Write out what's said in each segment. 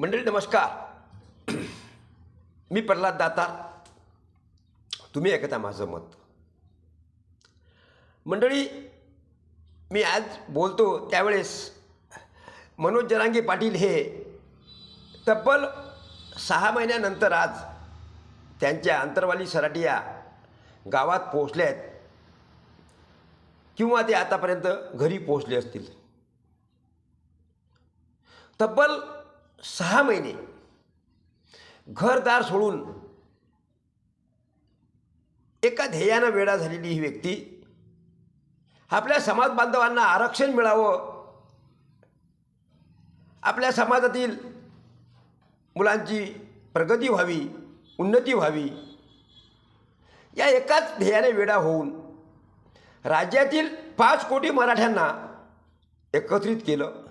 मंडळी नमस्कार. मी प्रल्हाद दातार तुम्ही ऐकता माझं मत. मंडळी मी आज बोलतो त्यावेळेस मनोज जरांगे पाटील हे तब्बल सहा महिन्यानंतर आज त्यांच्या अंतरवाली सराटिया गावात पोहोचले आहेत किंवा ते आतापर्यंत घरी पोहोचले असतील. तब्बल सहा महिने घरदार सोडून एका ध्येयानं वेळा झालेली ही व्यक्ती आपल्या समाज बांधवांना आरक्षण मिळावं आपल्या समाजातील मुलांची प्रगती व्हावी उन्नती व्हावी या एकाच ध्येयाने वेडा होऊन राज्यातील पाच कोटी मराठ्यांना एकत्रित केलं.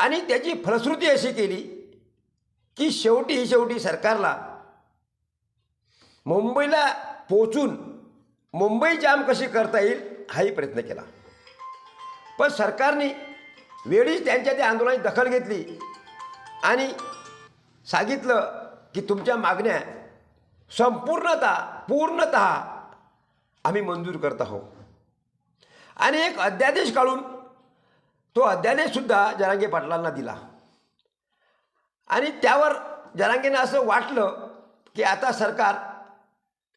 आणि त्याची फलश्रुती अशी केली की शेवटी शेवटी सरकारला मुंबईला पोचून मुंबई जाम कशी करता येईल हाही प्रयत्न केला. पण सरकारने वेळीच त्यांच्या त्या आंदोलनाची दखल घेतली आणि सांगितलं की तुमच्या मागण्या संपूर्णतः पूर्णत आम्ही मंजूर करत आहोत. आणि एक अध्यादेश काढून तो अध्यादेशसुद्धा जरांगे पाटलांना दिला. आणि त्यावर जरांगेनं असं वाटलं की आता सरकार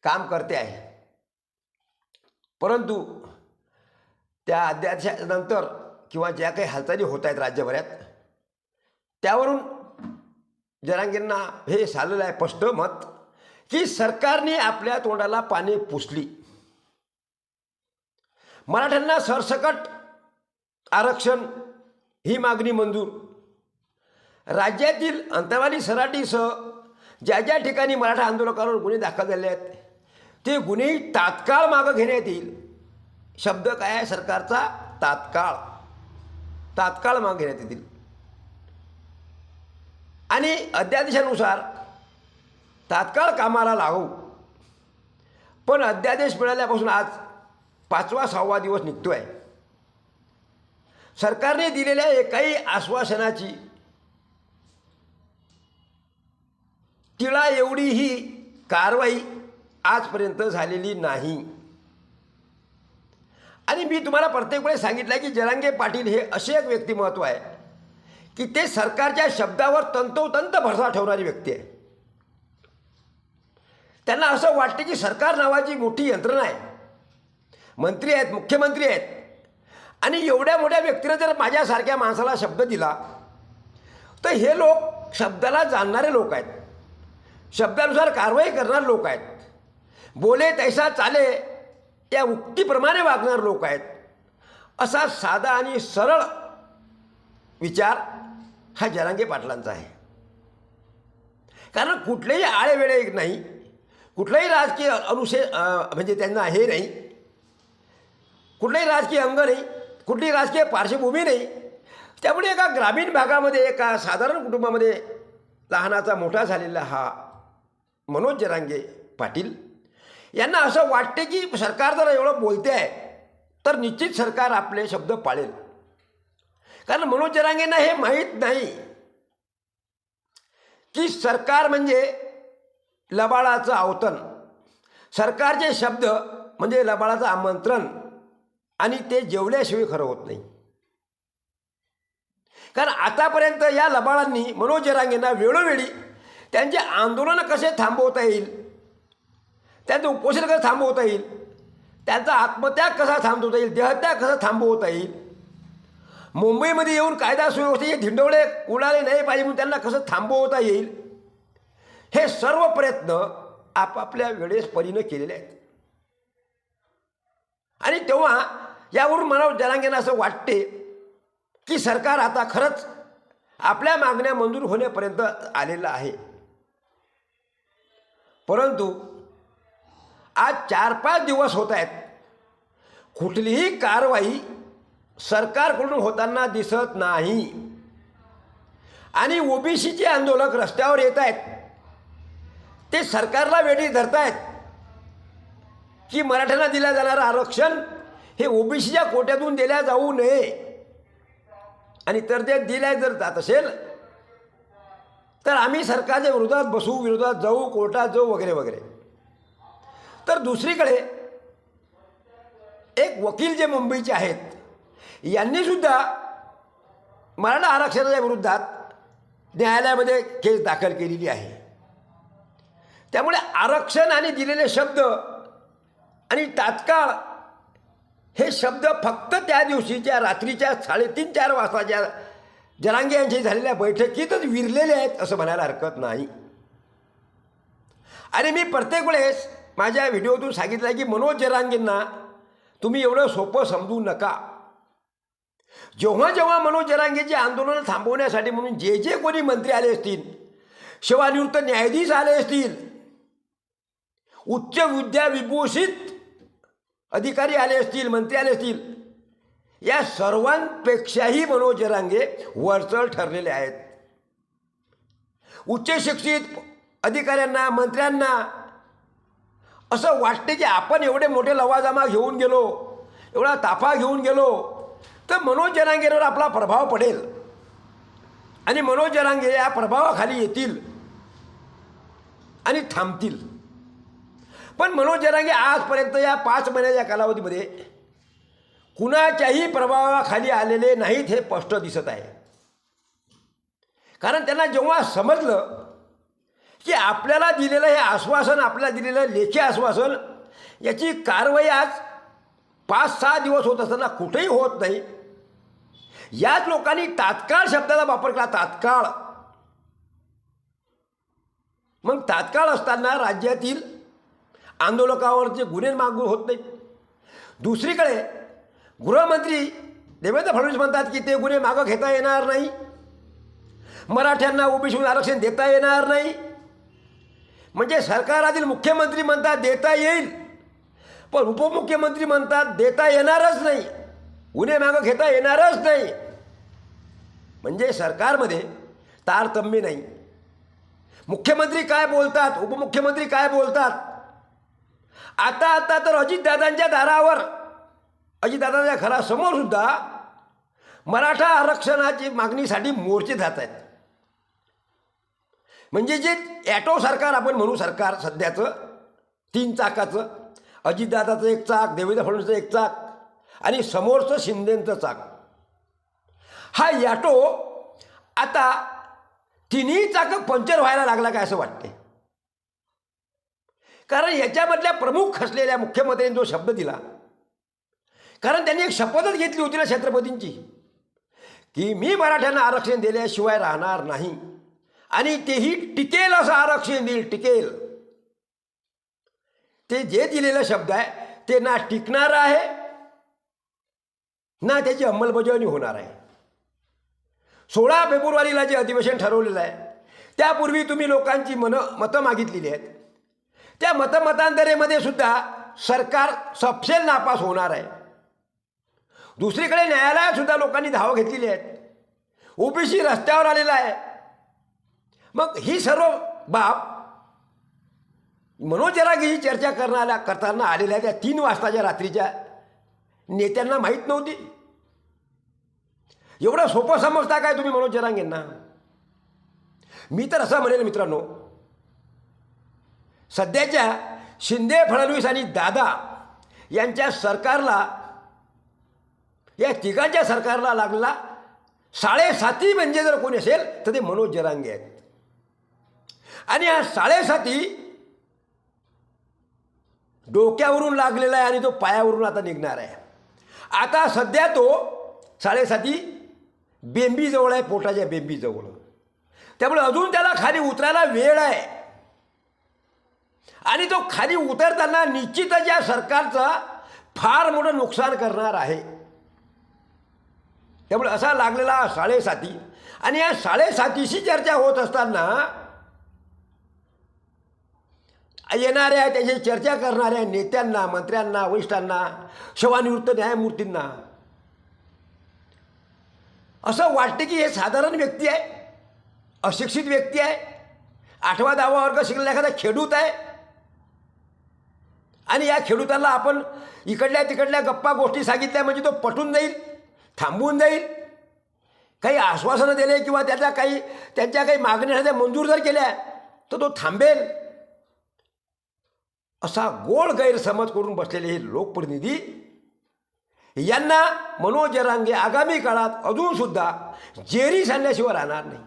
काम करते आहे. परंतु त्या अध्यादेशानंतर किंवा ज्या काही हालचाली होत आहेत राज्यभरात त्यावरून जरांगेंना हे झालेलं आहे स्पष्ट मत की सरकारने आपल्या तोंडाला पाने पुसली. मराठ्यांना सरसकट आरक्षण ही मागणी मंजूर. राज्यातील अंतरवाली सराटीसह ज्या ज्या ठिकाणी मराठा आंदोलकांवर गुन्हे दाखल झाले आहेत ते गुन्हे तात्काळ मागं घेण्यात येईल. शब्द काय आहे? सरकारचा तात्काळ. तात्काळ मागं घेण्यात येतील. आणि अध्यादेशानुसार तात्काळ कामाला लागू. पण अध्यादेश मिळाल्यापासून आज पाचवा सहावा दिवस निघतो आहे सरकारने दिलेल्या एकाही आश्वासनाची तिळा एवढी ही कारवाई आजपर्यंत झालेली नाही. आणि मी तुम्हाला प्रत्येक वेळेस सांगितलं की जरांगे पाटील हे असे एक व्यक्तिमत्व आहे की ते सरकारच्या शब्दावर तंतोतंत भरसा ठेवणारी व्यक्ती आहे. त्यांना असं वाटते की सरकार नावाची मोठी यंत्रणा आहे. मंत्री आहेत मुख्यमंत्री आहेत. आणि एवढ्या मोठ्या व्यक्तीनं जर माझ्यासारख्या माणसाला शब्द दिला तर हे लोक शब्दाला जाणणारे लोक आहेत. शब्दानुसार कारवाई करणारे लोक आहेत. बोले तैसा चाले या उक्तीप्रमाणे वागणारे लोक आहेत. असा साधा आणि सरळ विचार हा जरांगे पाटलांचा आहे. कारण कुठलेही आळेवेळे नाही कुठलाही राजकीय अनुशे म्हणजे त्यांना हे नाही कुठलाही राजकीय अंग नाही कुठली राजकीय पार्श्वभूमी नाही. त्यामुळे एका ग्रामीण भागामध्ये एका साधारण कुटुंबामध्ये लहानाचा मोठा झालेला हा मनोज जरांगे पाटील यांना असं वाटते की सरकार जर एवढं बोलते आहे तर निश्चित सरकार आपले शब्द पाळेल. कारण मनोज जरांगेंना हे माहीत नाही की सरकार म्हणजे लबाळाचं आवतन सरकारचे शब्द म्हणजे लबाळाचं आमंत्रण. आणि ते जेवल्याशिवाय खरं होत नाही. कारण आतापर्यंत या लबाळांनी मनोज जरांगेंना वेळोवेळी त्यांचे आंदोलन कसे थांबवता येईल त्यांचं उपोषण कसं थांबवता येईल त्यांचा आत्मत्याग कसा थांबवता येईल देहत्याग कसा थांबवता येईल मुंबईमध्ये येऊन कायदा सुव्यवस्थेचे धिंडवळे उडाले नाही पाहिजे म्हणून त्यांना कसं थांबवता येईल हे सर्व प्रयत्न आपापल्या वेळेस परीनं केलेले आहेत. आणि तेव्हा यावरून मला जनांगेनं असं वाटते की सरकार आता खरंच आपल्या मागण्या मंजूर होण्यापर्यंत आलेलं आहे. परंतु आज चार पाच दिवस होत आहेत. कुठलीही कारवाई सरकारकडून होताना दिसत नाही. आणि ओबीसीचे आंदोलक रस्त्यावर येत आहेत. ते सरकारला वेळी धरतायत. की मराठ्यांना दिल्या जाणारं आरक्षण हे ओबीसीच्या कोट्यातून दिल्या जाऊ नये. आणि तर ते दिल्या जर जात असेल तर आम्ही सरकारच्या विरोधात बसू विरोधात जाऊ कोर्टात जाऊ वगैरे वगैरे. तर दुसरीकडे एक वकील जे मुंबईचे आहेत यांनीसुद्धा मराठा आरक्षणाच्या विरोधात न्यायालयामध्ये केस दाखल केलेली आहे. त्यामुळे आरक्षण आणि दिलेले शब्द आणि तात्काळ हे शब्द फक्त त्या दिवशीच्या रात्रीच्या साडेतीन चार वाजताच्या जरांगे यांची झालेल्या बैठकीतच विरलेले आहेत असं म्हणायला हरकत नाही. आणि मी प्रत्येक वेळेस माझ्या व्हिडिओतून सांगितलं आहे की मनोज जरांगेंना तुम्ही एवढं सोपं समजू नका. जेव्हा जेव्हा मनोज जरांगेचे आंदोलन थांबवण्यासाठी म्हणून जे जे कोणी मंत्री आले असतील सेवानिवृत्त न्यायाधीश आले असतील उच्च विद्याविभूषित अधिकारी आले असतील मंत्री आले असतील या सर्वांपेक्षाही मनोज रांगे वरचढ ठरलेले आहेत. उच्च शिक्षित अधिकाऱ्यांना मंत्र्यांना असं वाटते की आपण एवढे मोठे लवाजमा घेऊन गेलो एवढा ताफा घेऊन गेलो तर मनोज जरांगेवर आपला प्रभाव पडेल. आणि मनोज जरांगे या प्रभावाखाली येतील आणि थांबतील. पण मनोज जरांगे आजपर्यंत या पाच महिन्याच्या कालावधीमध्ये कुणाच्याही प्रभावाखाली आलेले नाहीत हे स्पष्ट दिसत आहे. कारण त्यांना जेव्हा समजलं की आपल्याला दिलेलं हे आश्वासन आपल्याला दिलेलं लेखी आश्वासन याची कारवाई आज पाच सहा दिवस होत असताना कुठेही होत नाही. याच लोकांनी तात्काळ शब्दाचा वापर केला तात्काळ. मग तात्काळ असताना राज्यातील आंदोलकावरचे गुन्हे मागून होत नाहीत. दुसरीकडे गृहमंत्री देवेंद्र फडणवीस म्हणतात की ते गुन्हे मागं घेता येणार नाही. मराठ्यांना ओबीसीतून आरक्षण देता येणार नाही. म्हणजे सरकारातील मुख्यमंत्री म्हणतात देता येईल पण उपमुख्यमंत्री म्हणतात देता येणारच नाही. गुन्हे मागं घेता येणारच नाही. म्हणजे सरकारमध्ये तारतम्य नाही. मुख्यमंत्री काय बोलतात उपमुख्यमंत्री काय बोलतात आता आता तर अजितदादांच्या दारावर अजितदादांच्या घरासमोर सुद्धा मराठा आरक्षणाची मागणीसाठी मोर्चे जात आहेत. म्हणजे जे ॲटो सरकार आपण म्हणू सरकार सध्याचं तीन चाकाचं अजितदादाचं एक चाक देवेंद्र फडणवीसचं एक चाक आणि समोरचं शिंदेचं चाक. हा ॲटो आता तिन्ही चाकं पंक्चर व्हायला लागला काय असं वाटते कारण ह्याच्यामधल्या प्रमुख असलेल्या मुख्यमंत्र्यांनी जो शब्द दिला कारण त्यांनी एक शपथच घेतली होती ना छत्रपतींची की मी मराठ्यांना आरक्षण दिल्याशिवाय राहणार नाही आणि तेही टिकेल असं आरक्षण देईल टिकेल. ते जे दिलेलं शब्द आहे ते ना टिकणार आहे ना त्याची अंमलबजावणी होणार आहे. सोळा फेब्रुवारीला जे अधिवेशन ठरवलेलं आहे त्यापूर्वी तुम्ही लोकांची मन मतं मागितलेली आहेत. त्या मतमतांतरेमध्ये सुद्धा सरकार सपशेल नापास होणार आहे. दुसरीकडे न्यायालयात सुद्धा लोकांनी धाव घेतलेली आहेत. ओबीसी रस्त्यावर आलेला आहे. मग ही सर्व बाब मनोज ही चर्चा करणाऱ्या करताना आलेल्या त्या तीन वाजताच्या रात्रीच्या नेत्यांना माहीत नव्हती. एवढं सोपं समजता काय तुम्ही मनोज जरांगेंना? मी तर असं म्हणेल मित्रांनो सध्याच्या शिंदे फडणवीस आणि दादा यांच्या सरकारला या तिघांच्या सरकारला लागला साडेसाती म्हणजे जर कोणी असेल तर ते मनोज जरांगे आहेत. आणि हा साडेसाती डोक्यावरून लागलेला आहे आणि तो पायावरून आता निघणार आहे. आता सध्या तो साडेसाती बेंबीजवळ आहे पोटाच्या बेंबीजवळ. त्यामुळे अजून त्याला खाली उतरायला वेळ आहे. आणि तो खाली उतरताना निश्चितच या सरकारचा फार मोठं नुकसान करणार आहे. त्यामुळे असा लागलेला साडेसाती आणि या साडेसातीशी चर्चा होत असताना येणाऱ्या त्याची चर्चा करणाऱ्या नेत्यांना मंत्र्यांना वरिष्ठांना सेवानिवृत्त न्यायमूर्तींना असं वाटते की हे साधारण व्यक्ती आहे अशिक्षित व्यक्ती आहे आठवा दहावा वर्ग शिकलेला एखादा खेडूत आहे आणि या खेडूताला आपण इकडल्या तिकडल्या गप्पा गोष्टी सांगितल्या म्हणजे तो पटून जाईल थांबून जाईल. काही आश्वासनं दिले किंवा त्याच्या काही त्यांच्या काही मागण्या मंजूर जर केल्या तर तो थांबेल. असा गोड गैरसमज करून बसलेले हे लोकप्रतिनिधी यांना मनोजरांगे आगामी काळात अजूनसुद्धा जेरी सांगण्याशिवाय राहणार नाही.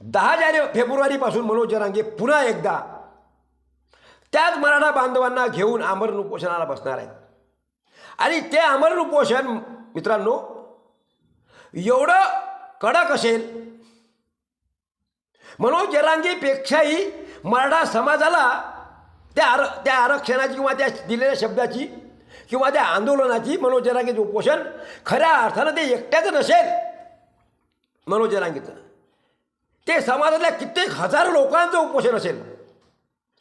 दहा जाने फेब्रुवारीपासून मनोज जरांगे पुन्हा एकदा त्याच मराठा बांधवांना घेऊन आमरण उपोषणाला बसणार आहेत. आणि ते आमरण उपोषण मित्रांनो एवढं कडक असेल. मनोज जरांगीपेक्षाही मराठा समाजाला त्या आर त्या आरक्षणाची किंवा त्या दिलेल्या शब्दाची किंवा त्या आंदोलनाची मनोज जरांगीचं उपोषण खऱ्या अर्थानं ते एकट्याचं नसेल मनोज जरांगीचं. ते समाजातल्या कित्येक हजार लोकांचं उपोषण असेल.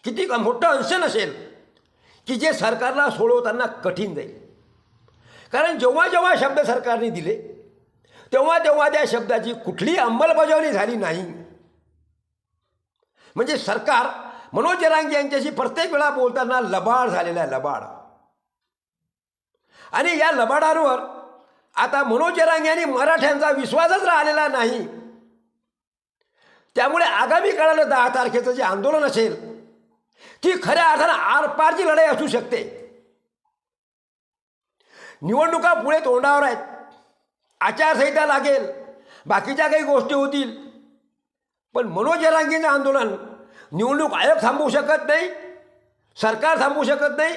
किती मोठं अंश नसेल की जे सरकारला सोडवताना कठीण जाईल. कारण जेव्हा जेव्हा शब्द सरकारने दिले तेव्हा तेव्हा त्या शब्दाची कुठलीही अंमलबजावणी झाली नाही. म्हणजे सरकार मनोज जरांगे यांच्याशी प्रत्येक वेळा बोलताना लबाड झालेला आहे लबाड. आणि या लबाडांवर आता मनोज जरांगे आणि मराठ्यांचा विश्वासच राहिलेला नाही. त्यामुळे आगामी काळाला दहा तारखेचं जे आंदोलन असेल ती खऱ्या अर्थानं आरपारची लढाई असू शकते. निवडणुका पुढे तोंडावर आहेत. आचारसंहिता लागेल. बाकीच्या काही गोष्टी होतील. पण मनोज जरांगीचं आंदोलन निवडणूक आयोग थांबवू शकत नाही सरकार थांबवू शकत नाही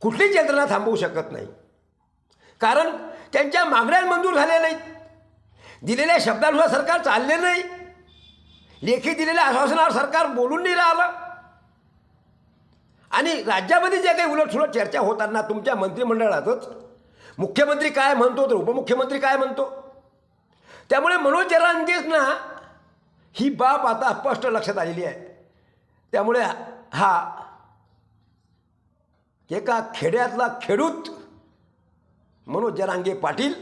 कुठलीच यंत्रणा थांबवू शकत नाही. कारण त्यांच्या मागण्या मंजूर झाल्या नाहीत. दिलेल्या शब्दानुसार सरकार चालले नाही. लेखी दिलेल्या आश्वासनावर सरकार बोलून नाही राहिलं. आणि राज्यामध्ये ज्या काही उलटसुलट चर्चा होताना तुमच्या मंत्रिमंडळातच मुख्यमंत्री काय म्हणतो तर उपमुख्यमंत्री काय म्हणतो? त्यामुळे मनोज जरांगेजना ही बाब आता स्पष्ट लक्षात आलेली आहे. त्यामुळे हा एका खेड्यातला खेडूत मनोज जरांगे पाटील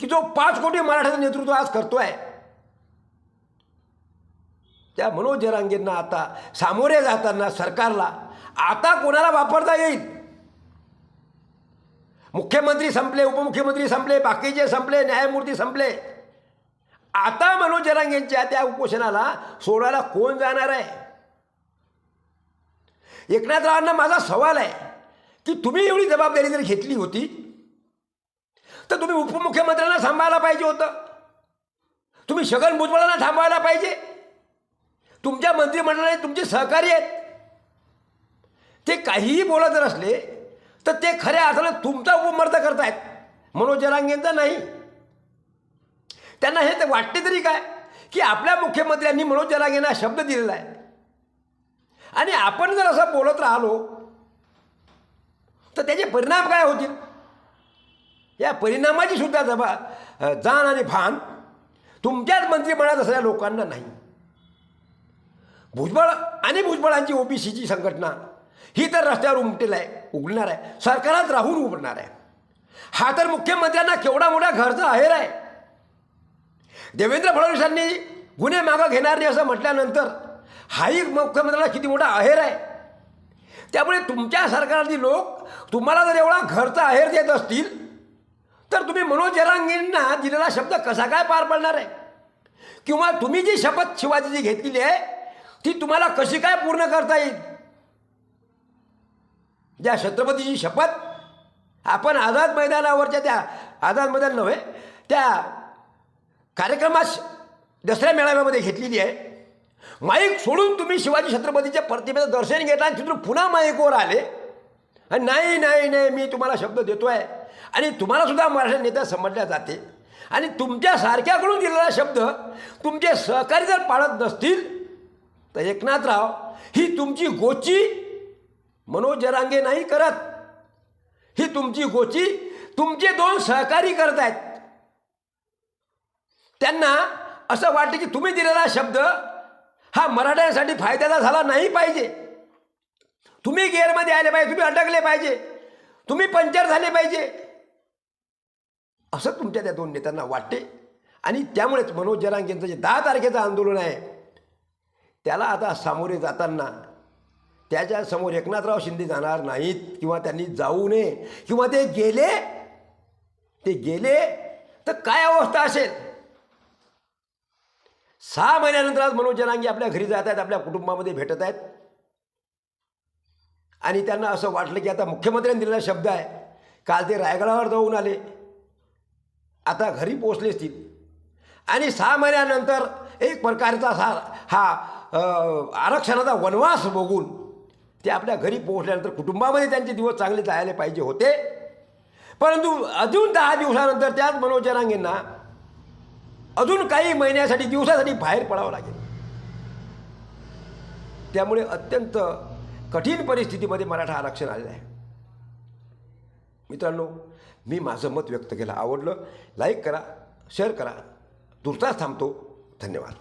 की जो पाच कोटी मराठ्याचं नेतृत्व आज करतो आहे त्या मनोज जरांगेंना आता सामोरे जाताना सरकारला आता कोणाला वापरता येईल? मुख्यमंत्री संपले उपमुख्यमंत्री संपले बाकीचे संपले न्यायमूर्ती संपले. आता मनोज जरांगेंच्या त्या उपोषणाला सोडायला कोण जाणार आहे? एकनाथरावांना माझा सवाल आहे की तुम्ही एवढी जबाबदारी जर घेतली होती तर तुम्ही उपमुख्यमंत्र्यांना सांभाळायला पाहिजे होतं. तुम्ही छगन भुजबळांना थांबवायला पाहिजे. तुमच्या मंत्रिमंडळाने तुमचे सहकारी आहेत. ते काहीही बोलत जर असले तर ते खऱ्या अर्थानं तुमचा उपमर्द करतायत. मनोज जरांगेंचा नाही. त्यांना हे तर वाटते तरी काय? की आपल्या मुख्यमंत्र्यांनी मनोज जरांगेंना शब्द दिलेला आहे. आणि आपण जर असं बोलत राहिलो तर त्याचे परिणाम काय होतील? या परिणामाची सुद्धा जबा जाण आणि भान तुमच्याच मंत्रिमंडळात असलेल्या लोकांना नाही. भुजबळ आणि भुजबळांची ओबीसीची संघटना ही तर रस्त्यावर उमटेल आहे उघडणार आहे सरकारात राहून उघडणार आहे. हा तर मुख्यमंत्र्यांना केवढा मोठा घरचा आहेर आहे. देवेंद्र फडणवीसांनी गुन्हे मागं घेणार नाही असं म्हटल्यानंतर हाही मुख्यमंत्र्याला किती मोठा आहेर आहे. त्यामुळे तुमच्या सरकारची लोक तुम्हाला जर एवढा घरचा आहेर देत असतील तर तुम्ही मनोज जरांगींना दिलेला शब्द कसा काय पार पडणार आहे? किंवा तुम्ही जी शपथ शिवाजीची घेतलेली आहे ती तुम्हाला कशी काय पूर्ण करता येईल? ज्या छत्रपतीची शपथ आपण आझाद मैदानावरच्या त्या आझाद मैदान नव्हे त्या कार्यक्रमास दसऱ्या मेळाव्यामध्ये घेतलेली आहे. माईक सोडून तुम्ही शिवाजी छत्रपतीच्या प्रतिमेचं दर्शन घेतला आणि तिथून पुन्हा माईकवर आले. आणि नाही नाही नाही मी तुम्हाला शब्द देतो आहे आणि तुम्हालासुद्धा मराठी नेता समजल्या जाते. आणि तुमच्यासारख्याकडून दिलेला शब्द तुमचे सहकारी जर पाळत नसतील तर एकनाथराव ही तुमची गोची मनोज जरांगे नाही करत. ही तुमची गोची तुमचे दोन सहकारी करत आहेत त्यांना असं वाटतं की तुम्ही दिलेला शब्द हा मराठ्यांसाठी फायद्याचा झाला नाही पाहिजे. तुम्ही गेअरमध्ये आले पाहिजे तुम्ही अडकले पाहिजे तुम्ही पंचर झाले पाहिजे. असं तुमच्या त्या दोन नेत्यांना वाटते आणि त्यामुळेच मनोज जरांगेंचं जे दहा तारखेचं आंदोलन आहे त्याला आता सामोरे जाताना त्याच्यासमोर एकनाथराव शिंदे जाणार नाहीत किंवा त्यांनी जाऊ नये किंवा ते गेले ते गेले तर काय अवस्था असेल? सहा महिन्यानंतर आज मनोज जनांगी आपल्या घरी जात आहेत आपल्या कुटुंबामध्ये भेटत आहेत. आणि त्यांना असं वाटलं की आता मुख्यमंत्र्यांनी दिलेला शब्द आहे काल ते रायगडावर जाऊन आले. आता घरी पोचले असतील. आणि सहा महिन्यानंतर एक प्रकारचा सा हा आरक्षणाचा वनवास बघून ते आपल्या घरी पोहोचल्यानंतर कुटुंबामध्ये त्यांचे दिवस चांगले जायला पाहिजे होते. परंतु अजून दहा दिवसानंतर त्याच मनोज जरांगेंना अजून काही महिन्यासाठी दिवसासाठी बाहेर पडावं लागेल. त्यामुळे अत्यंत कठीण परिस्थितीमध्ये मराठा आरक्षण आलेलं आहे. मित्रांनो मी माझं मत व्यक्त केलं. आवडलं लाईक करा शेअर करा. तुर्तास थांबतो. धन्यवाद.